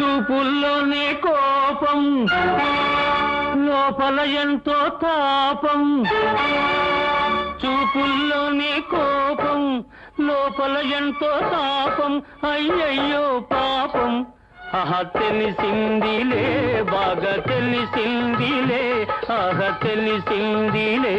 చూపుల్లోనే కోపం లోపల ఎంతో తాపం. చూపుల్లోనే కోపం లోపల ఎంతో తాపం. అయ్యయ్యో పాపం. ఆహ తెలిసిందిలే బాగా తెలిసిందిలే ఆహ తెలిసిందిలే.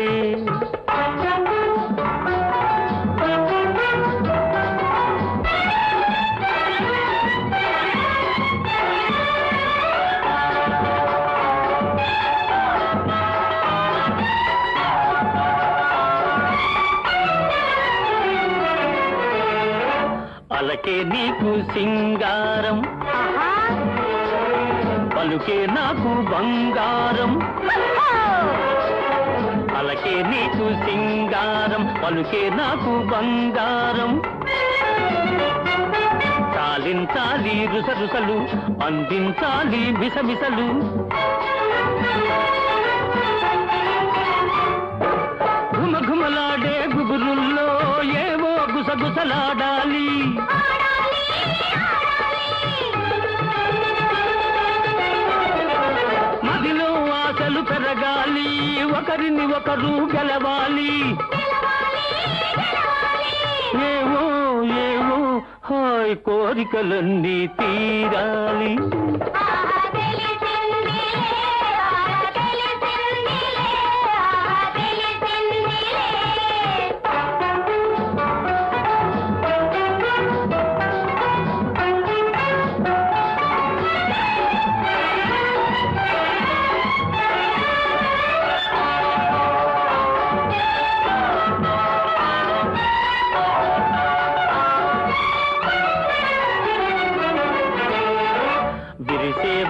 అలకే నీకు సింగారం. పలుకే నాకు బంగారం. అలకే నీకు సింగారం పలుకే నాకు బంగారం. చాలించాలి రుసరుసలు అందించాలి బిసబిసలు గుసగుసలాడాలి మదిలో ఆశలు పెరగాలి ఒకరిని ఒకరు గెలవాలి. ఏవో ఏవో హాయ్ కోరికలన్నీ తీరాలి.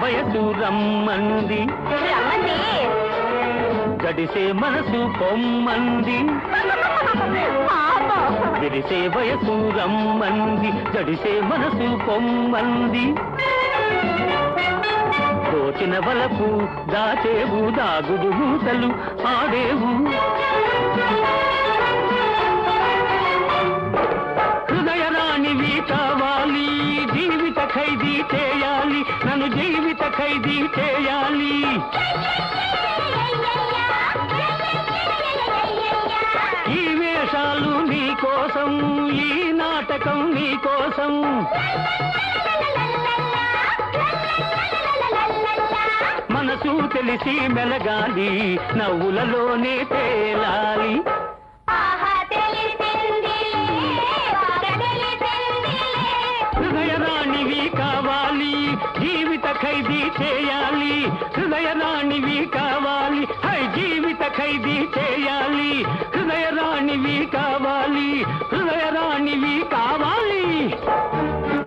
వయసు రమ్మంది. గడిసే మనసు పొమ్మంది విరిసే వయసు రమ్మంది గడిసే మనసు పొమ్మంది దోచిన వలపు దాచేవు దాగుడు మూతలు ఆడేవు. ఖైదీ చేయాలి నన్ను జీవిత ఖైదీ చేయాలి. ఈ వేషాలు నీ కోసం ఈ నాటకం నీ కోసం. మనసు తెలిసి మెలగాలి నవ్వులలోనే తేలాలి. ఖైదీ చేయాలి హృదయరాణివి కావాలి హై జీవిత ఖైదీ చేయాలి హృదయ